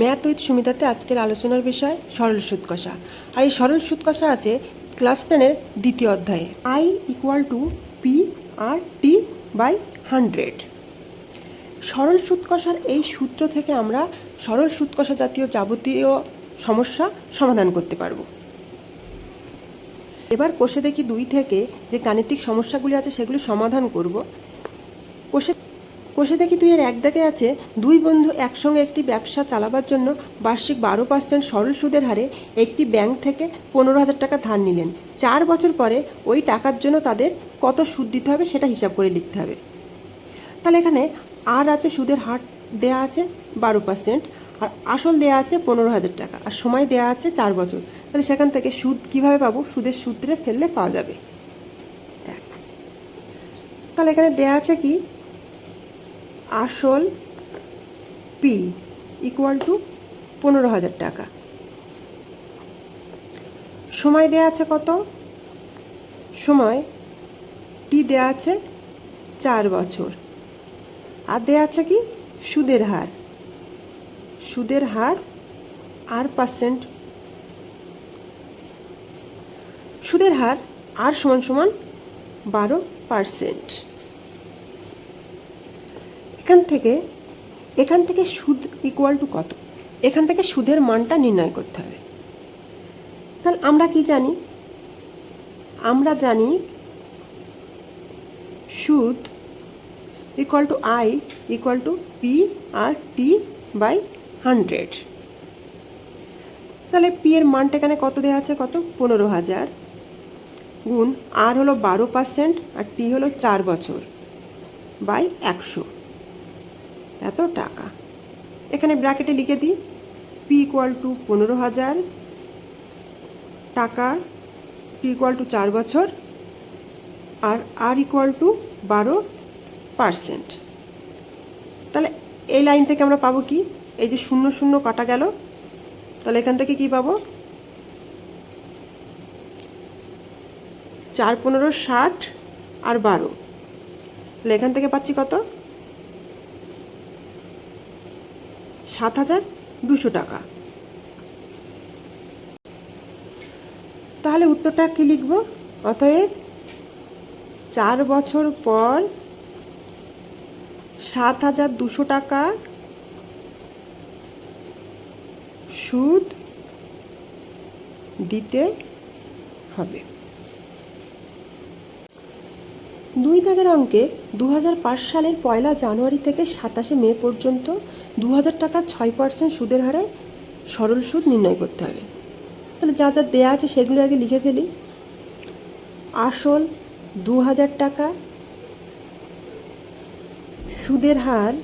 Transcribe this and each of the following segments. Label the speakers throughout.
Speaker 1: Math with সুমিতাতে আজকের আলোচনার বিষয় সরল সুদ কষা আর এই সরল সুদ কষা আছে ক্লাস টেনের দ্বিতীয় অধ্যায়ে। I equal to P R T by hundred. সরল সুদ কষার এই সূত্র থেকে আমরা সরল সুদ কষা জাতীয় যাবতীয় সমস্যা সমাধান করতে পারব। এবার কোষে দেখি দুই থেকে যে গাণিতিক সমস্যাগুলি আছে সেগুলি সমাধান করব। কোষে কোষে দেখি দুই এর এক দাগে আছে, দুই বন্ধু একসঙ্গে একটি ব্যবসা চালাবার জন্য বার্ষিক বারো পার্সেন্ট সরল সুদের হারে একটি ব্যাংক থেকে পনেরো হাজার টাকা ধার নিলেন। চার বছর পরে ওই টাকার জন্য তাদের কত সুদ দিতে হবে সেটা হিসাব করে লিখতে হবে। তাহলে এখানে আর আছে সুদের হার দেয়া আছে বারো পার্সেন্ট, আর আসল দেয়া আছে পনেরো হাজার টাকা, আর সময় দেয়া আছে চার বছর। তাহলে সেখান থেকে সুদ কীভাবে পাবো? সুদের সূত্রে ফেললে পাওয়া যাবে। তাহলে এখানে দেয়া আছে কি? আসল পি ইকুয়াল টু পনেরো হাজার টাকা। সময় দেয়া আছে কত? সময় টি দেয়া আছে চার বছর। আর দেয়া আছে কি? সুদের হার। সুদের হার আর পার্সেন্ট সুদের হার আর সমান সমান বারো পার্সেন্ট এখান থেকে এখান থেকে সুদ ইকুয়াল টু কত? এখান থেকে সুদের মানটা নির্ণয় করতে হবে। তাহলে আমরা কি জানি? আমরা জানি সুদ equal to I equal to P R T by hundred তাহলে পি এর মানটা এখানে কত দেওয়া আছে কত? পনেরো হাজার। গুণ আর হলো বারো পার্সেন্ট আর টি হলো চার বছর বাই একশো। এত টাকা। এখানে ব্র্যাকেটে লিখে দিই পি ইকুয়াল টু পনেরো হাজার টাকা পি ইকুয়াল টু চার বছর, আর আর ইকুয়াল টু বারো পার্সেন্ট তাহলে এই লাইন থেকে আমরা পাবো কি? এই যে শূন্য শূন্য কাটা গেল, তাহলে এখান থেকে কি পাবো? চার পনেরো ষাট আর বারো। তাহলে এখান থেকে পাচ্ছি কত? সাত হাজার দুশো টাকা। তাহলে উত্তরটা কি লিখব? অতএব চার বছর পর সাত হাজার দুশো টাকা সুদ দিতে হবে। দুই দাগের অঙ্কে দু হাজার পাঁচ সালের পয়লা জানুয়ারি থেকে সাতাশে মে পর্যন্ত দু হাজার টাকা ছয় পার্সেন্ট সুদের হারে সরল সুদ নির্ণয় করতে হবে। তাহলে যা যা দেয়া আছে সেগুলো আগে লিখে ফেলি। আসল দু হাজার টাকা সুদের হার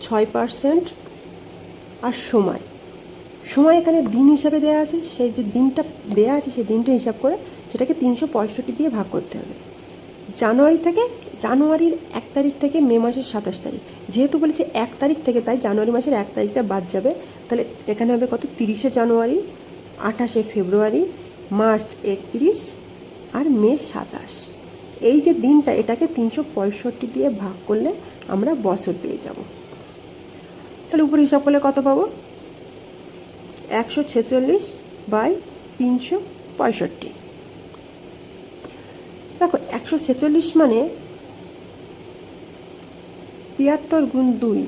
Speaker 1: ছয় পার্সেন্ট আর সময়। সময় এখানে দিন হিসাবে দেওয়া আছে, সেই যে দিনটা দেওয়া আছে, সেই দিনটা হিসাব করে সেটাকে তিনশো পঁয়ষট্টি দিয়ে ভাগ করতে হবে। জানুয়ারি থেকে, জানুয়ারির এক তারিখ থেকে মে মাসের সাতাশ তারিখ। যেহেতু বলেছে এক তারিখ থেকে, তাই জানুয়ারি মাসের এক তারিখটা বাদ যাবে। তাহলে এখানে হবে কত? তিরিশে জানুয়ারি, আঠাশে ফেব্রুয়ারি, মার্চ একত্রিশ আর মে সাতাশ। এই যে দিনটা, এটাকে তিনশো পঁয়ষট্টি দিয়ে ভাগ করলে আমরা বছর পেয়ে যাব। তাহলে উপরে হিসাব করলে কত পাবো? একশো ছেচল্লিশ বাই তিনশো পঁয়ষট্টি। দেখো, একশো ছেচল্লিশ মানে তিয়াত্তর গুণ দুই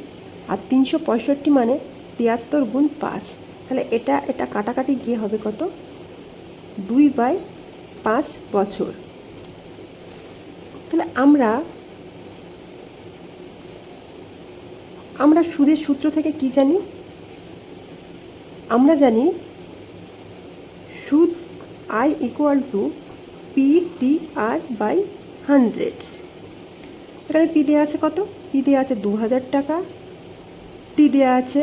Speaker 1: আর তিনশো পঁয়ষট্টি মানে তিয়াত্তর গুণ পাঁচ। তাহলে এটা এটা কাটাকাটি গিয়ে হবে কত? দুই বাই পাঁচ বছর। তাহলে আমরা আমরা সুদের সূত্র থেকে কি জানি? আমরা জানি সুদ I equal to P T R by hundred এখানে পি দেওয়া আছে কত? পি দেওয়া আছে দু হাজার টাকা। টি দেওয়া আছে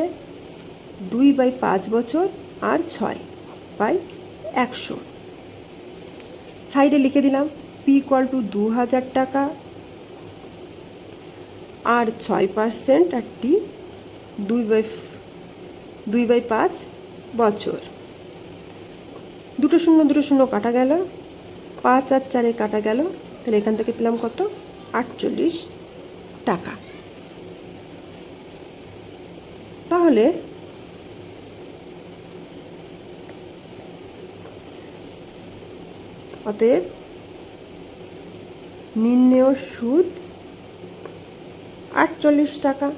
Speaker 1: দুই বাই পাঁচ বছর আর ছয় বাই একশো। সাইডে লিখে দিলাম পি ইকুয়াল টু দু হাজার টাকা আর ছয় পার্সেন্ট আর টি দুই বাই দুই বাই পাঁচ বছর। দুটো শূন্য দুটো শূন্য কাটা গেল। পাঁচ আর চারে কাটা গেল। তাহলে এখান থেকে পেলাম কত? আটচল্লিশ টাকা। তাহলে অতএব নির্ণেয় সুদ আটচল্লিশ টাকা।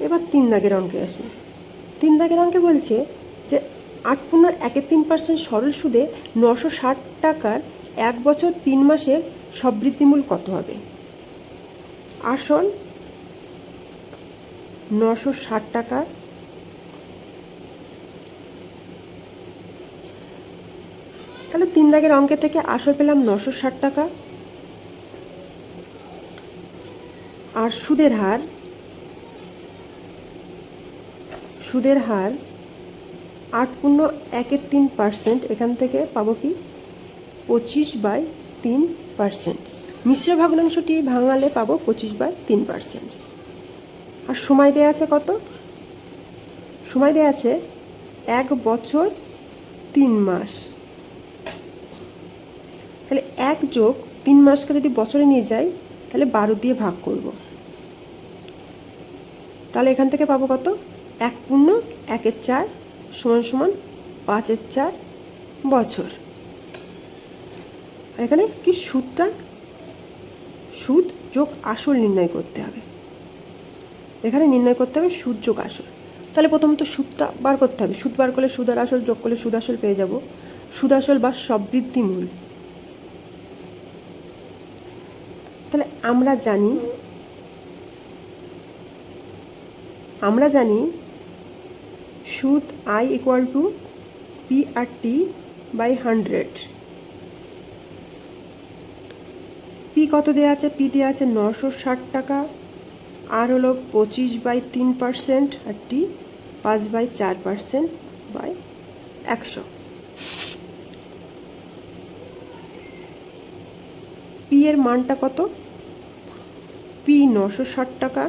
Speaker 1: এবার তিন দাগের অঙ্কে আসি। তিন দাগের অঙ্কে বলছে যে আট পূর্ণ একের তিন পার্সেন্ট সরল সুদে নশো ষাট টাকার এক বছর তিন মাসের সবৃদ্ধিমূল কত হবে? আসল নশো ষাট টাকা তাহলে তিন দাগের অঙ্কে থেকে আসল পেলাম নশো ষাট টাকা। আর সুদের হার সুদের হার আট পূর্ণ একের তিন পার্সেন্ট এখান থেকে পাবো কি? পঁচিশ বাই তিন পার্সেন্ট মিশ্র ভগ্নাংশটি ভাঙালে পাবো পঁচিশ বাই তিন পার্সেন্ট আর সময় দেওয়া আছে কত? সময় দেওয়া আছে এক বছর তিন মাস। তাহলে এক যোগ তিন মাসকে যদি বছরে নিয়ে যাই, তাহলে বারো দিয়ে ভাগ করব। তাহলে এখান থেকে পাবো কত? এক পূর্ণ, একের চার সমান সমান পাঁচের চার বছর। এখানে কি সুদটা? সুদ যোগ আসল নির্ণয় করতে হবে। এখানে নির্ণয় করতে হবে সুদ যোগ আসল। তাহলে প্রথমত সুদটা বার করতে হবে। সুদ বার করলে সুদ আর আসল, যোগ করলে সুদ আসল পেয়ে যাব। সুদ আসল বা সবৃদ্ধি মূল। তাহলে আমরা জানি আমরা জানি সুদ I equal to P R T by hundred P কত দেওয়া আছে? পি দেওয়া আছে নশো ষাট টাকা। আর হলো পঁচিশ বাই তিন পার্সেন্ট আর টি পাঁচ বাই চার পার্সেন্ট বাই একশো। পি এর মানটা কত? পি নশো ষাট টাকা।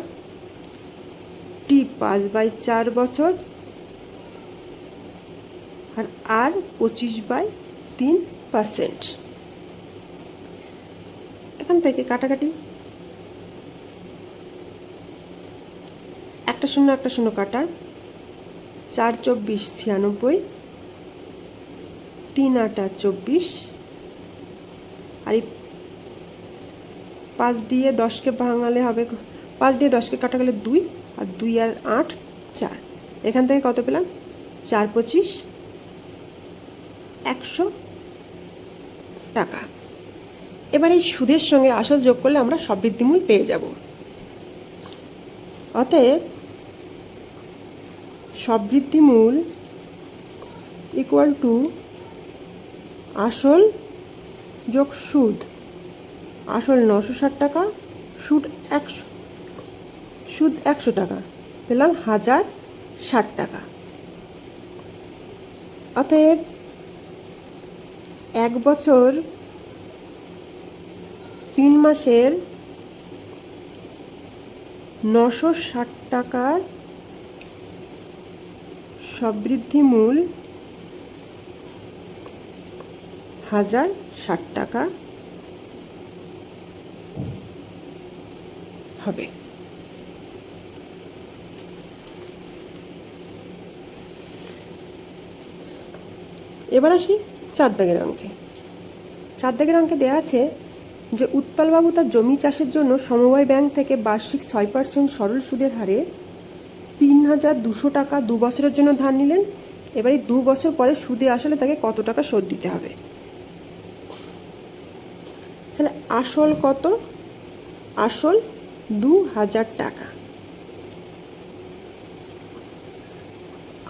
Speaker 1: টি পাঁচ বাই চার বছর। আর পঁচিশ বাই তিন পার্সেন্ট। এখান থেকে কাটাকাটি। একটা শূন্য একটা শূন্য কাটা। চার চব্বিশ ছিয়ানব্বই। তিন আটা চব্বিশ। আর এই পাঁচ দিয়ে দশকে ভাঙালে হবে পাঁচ দিয়ে দশকে কাটা গেলে দুই, আর দুই আর আট চার। এখান থেকে কত পেলাম? চার পঁচিশ। একশো টাকা। এবার এই সুদের সঙ্গে আসল যোগ করলে আমরা সবৃদ্ধিমূল পেয়ে যাব। অতএব সবৃদ্ধিমূল ইকুয়াল টু আসল যোগ সুদ। আসল নশো ষাট টাকা, সুদ একশো সুদ একশো টাকা। পেলাম হাজার ষাট টাকা। অতএব এক বছর, তিন মাসের নশো ষাট টাকার সবৃদ্ধি মূল হাজার ষাট টাকা হবে। এবার আসি চার দাগের অঙ্কে। চার দাগের অঙ্কে দেওয়া আছে যে উৎপলবাবু তার জমি চাষের জন্য সমবায় ব্যাংক থেকে বার্ষিক ছয় পার্সেন্ট সরল সুদের হারে তিন হাজার দুশো টাকা দু বছরের জন্য ধার নিলেন। এবারে দু বছর পরে সুদে আসলে তাকে কত টাকা শোধ দিতে হবে? তাহলে আসল কত? আসল দু হাজার টাকা।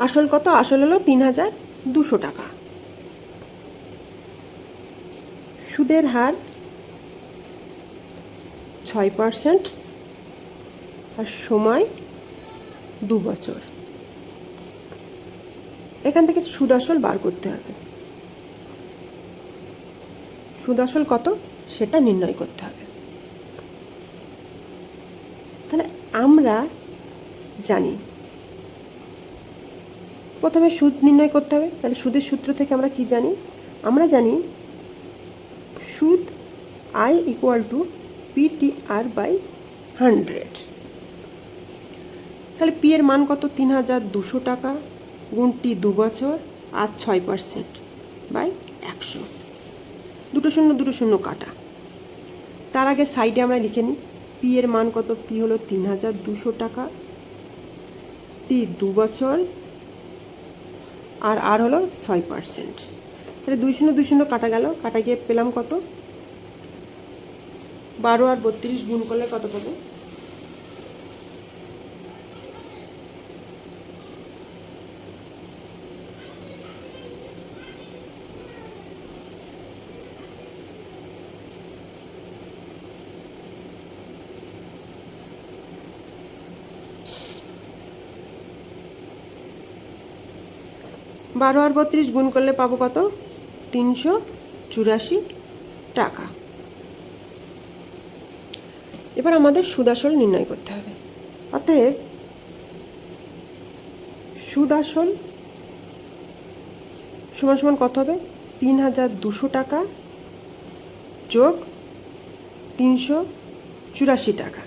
Speaker 1: আসল কত? আসল হলো তিন হাজার দুশো টাকা। সুদের হার ছয় পার্সেন্ট আর সময় দু বছর। এখান থেকে সুদ আসল বার করতে হবে। সুদ আসল কত? সেটা নির্ণয় করতে হবে। তাহলে আমরা জানি। প্রথমে সুদ নির্ণয় করতে হবে। তাহলে সুদের সূত্র থেকে আমরা কি জানি? আমরা জানি I equal to PTR by hundred তাহলে পি এর মান কত? তিন হাজার দুশো টাকা গুণ টি দু বছর, আর ছয় পার্সেন্ট বাই একশো। দুটো শূন্য দুটো শূন্য কাটা। তার আগে সাইডে আমরা লিখে নিই। পি এর মান কত? পি হলো তিন হাজার দুশো টাকা। টি দু বছর, আর আর হলো ছয় পার্সেন্ট তাহলে দুই শূন্য দুই শূন্য কাটা গেল। কাটা গিয়ে পেলাম কত? বারো আর বত্রিশ গুণ করলে কত পাবো? বারো আর বত্রিশ গুণ করলে পাবো কত? তিনশো চুরাশি টাকা এবার আমাদের সুদাসল নির্ণয় করতে হবে। অতএব সুদাসল সমান সমান কত হবে? তিন হাজার দুশো টাকা যোগ তিনশো চুরাশি টাকা।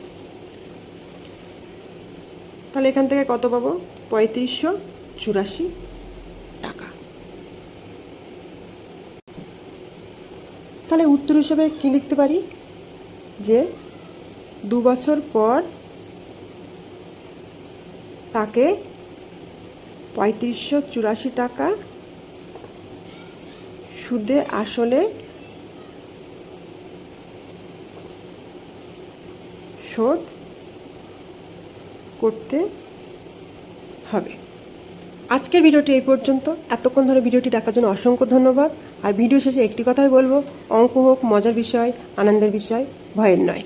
Speaker 1: তাহলে এখান থেকে কত পাবো? পঁয়ত্রিশশো চুরাশি টাকা। তাহলে উত্তর হিসেবে কী লিখতে পারি? যে দু বছর পর তাকে পঁয়ত্রিশশো চুরাশি টাকা সুদে আসলে শোধ করতে হবে। আজকের ভিডিওটি এই পর্যন্ত। এতক্ষণ ধরে ভিডিওটি দেখার জন্য অসংখ্য ধন্যবাদ। আর ভিডিও শেষে একটি কথাই বলব, অঙ্ক হোক, মজার বিষয়, আনন্দের বিষয়, ভয়ের নয়।